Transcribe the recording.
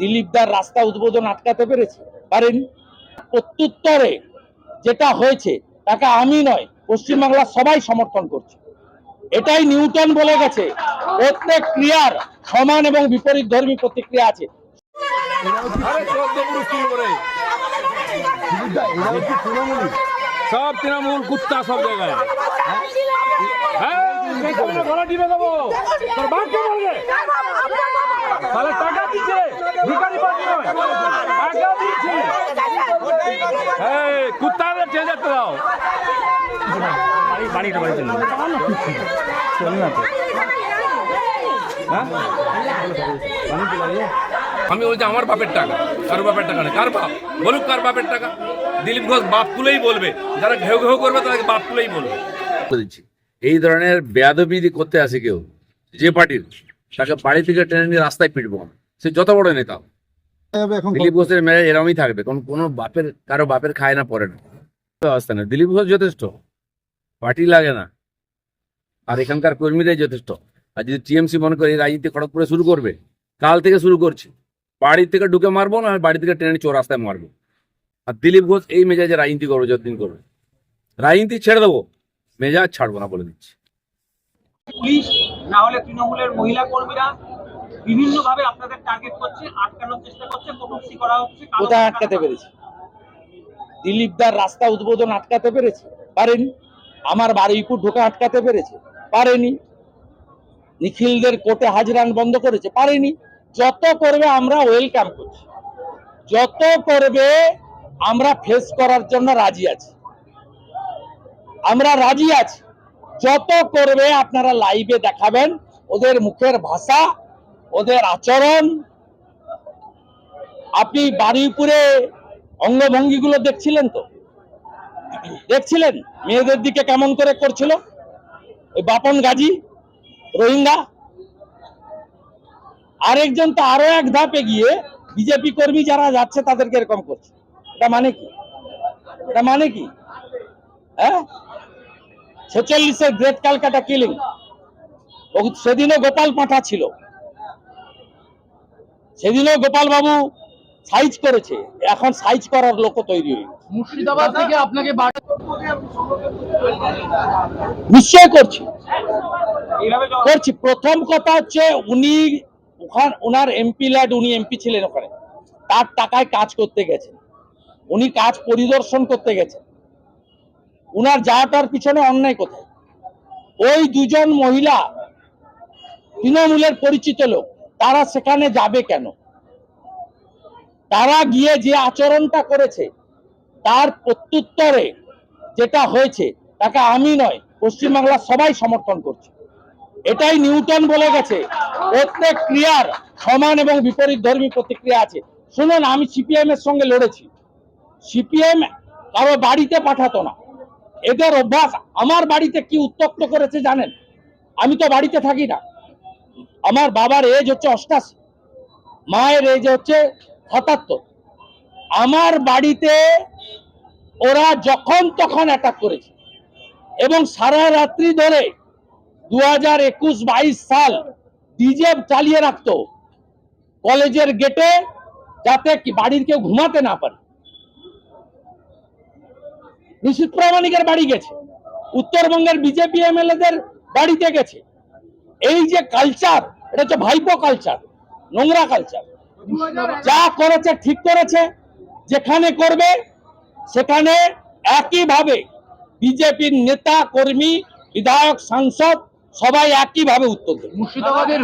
দিলীপদার রাস্তা উদ্বোধন আটকাতে পেরেছে। পারেনি প্রত্যুত্তরে যেটা হয়েছে তাকে আমি নয় পশ্চিমবাংলার সবাই সমর্থন করছে। এটাই নিউটন বলে গেছে প্রত্যেক ক্রিয়ার সমান এবং বিপরীত ধর্মী প্রতিক্রিয়া আছে। সব তৃণমূল কুত্তা সব জায়গায়। হ্যাঁ। টাকা দিচ্ছে ভিখারি পার্টি নয় টাকা দিচ্ছে কুত্তাদের চেয়ে যেতে দাও বাড়িটা বাড়ি চল না তো আমি বলছি আমার বাপের টাকা কার বাপের টাকা না কার বাপ? বলুক কার বাপের টাকা। দিলীপ ঘোষ বাপ তুলেই বলবে। যারা ঘেউ ঘেউ করবে তাদেরকে বাপ তুলেই বলবে। এই ধরনের বেয়াদবি যদি করতে আসে কেউ যে পার্টির তাকে বাড়ি থেকে টেনে নিয়ে রাস্তায় পিটবো। সে যত বড় নেতা। এখন দিলীপ ঘোষের মেরে এরমই থাকবে। কোন কোনো বাপের কারও বাপের খায় না পড়ে না। অবস্থা না দিলীপ ঘোষ যথেষ্ট। পার্টি লাগে না। আর এখানকার কর্মীরাই যথেষ্ট। আর যদি টিএমসি মনে করে রাজনীতি খড়গপুরে শুরু করবে কাল থেকে শুরু করছে। বাড়ি থেকে ঢুকে মারবো না বাড়ি থেকে ট্রেনে চোর রাস্তায় মারবো। আর দিলীপ ঘোষ এই মেজাজে রাজনীতি করবে যতদিন করবে। রাজনীতি ছেড়ে দেবো। মেজাজ ছাড়বো না বলে দিচ্ছি। পুলিশ না হলে তৃণমূলের মহিলা কর্মীরা বিভিন্ন ভাবে আপনাদের টার্গেট করছে আটকানোর চেষ্টা করছে কটূক্তি করা হচ্ছে কোথায় আটকাতে পেরেছে? দিলীপদার রাস্তা উদ্বোধন আটকাতে পেরেছে? পারেনি। আমার বারুইপুর ঢোকা আটকাতে পেরেছে? পারেনি। নিখিলদের কোর্টে হাজরান বন্ধ করেছে? পারেনি। যত করবে আমরা ওয়েলকাম করছি। যত করবে আমরা ফেস করার জন্য রাজি আছি। আমরা রাজি আছি। যত করবে আপনারা লাইভে দেখাবেন ওদের মুখের ভাষা ওদের আচরণ, আপনি বারুইপুরে অঙ্গভঙ্গিগুলো দেখছিলেন তো? দেখছিলেন? মেয়েদের দিকে কেমন করে করছিল? ওই বাপন গাজী, রোহিঙ্গা? আরেকজন তো আরও এক ধাপে গিয়ে বিজেপি কর্মী যারা যাচ্ছে তাদেরকে এরকম করছে। এটা মানে কি? এটা মানে কি? হ্যাঁ? ছেচল্লিশের গ্রেট কালকাটা কিলিং। সেদিনও গোপাল পাঠা ছিল। সেদিনও গোপাল বাবু সাইজ করেছে। এখন সাইজ করার লোকও তৈরি হয়ে। মুর্শিদাবাদ থেকে আপনাকে নিশ্চয় করছি। করছি। প্রথম কথা হচ্ছে উনি ওখান ওনার এমপি ল্যাড উনি এমপি ছিলেন ওখানে। তার টাকায় কাজ করতে গেছেন। উনি কাজ পরিদর্শন করতে গেছেন। উনার যাওয়াটার পিছনে অন্যায় কোথায়? ওই দুজন মহিলা তৃণমূলের পরিচিত লোক। তারা সেখানে যাবে কেন? তারা গিয়ে যে আচরণটা করেছে, তার প্রত্যুত্তরে যেটা হয়েছে, তাকে আমি নয়, পশ্চিমবাংলার সবাই সমর্থন করছে। এটাই নিউটন বলে গেছে, প্রত্যেক ক্রিয়ার সমান এবং বিপরীত ধর্মী প্রতিক্রিয়া আছে। শুনুন, আমি সিপিএম এর সঙ্গে লড়েছি। সিপিএম কারও বাড়িতে পাঠাতো না। এদের অভ্যাস, আমার বাড়িতে কি উত্তক্ত করেছে জানেন? আমি তো বাড়িতে থাকি না। আমার বাবার এজ হচ্ছে অষ্টাশি। মায়ের এজ হচ্ছে সাতাত্তর। আমার বাড়িতে ওরা যখন তখন অ্যাটাক করেছে। এবং সারা রাত্রি ধরে দু হাজার একুশ বাইশ সাল ডিজে চালিয়ে রাখতো। কলেজের গেটে যাতে বাড়ির কেউ ঘুমাতে না পারে। নিশীত প্রামাণিকের বাড়ি গেছে। উত্তরবঙ্গের বিজেপি এমএলএদের বাড়িতে গেছে। এই যে কালচার এটা হচ্ছে ভাইপো কালচার নোংরা কালচার যা করেছে, ঠিক করেছে, যেখানে করবে, সেখানে একইভাবে বিজেপির নেতা, কর্মী, বিধায়ক, সাংসদ, সবাই একইভাবে উত্তর দেবে। মুর্শিদাবাদের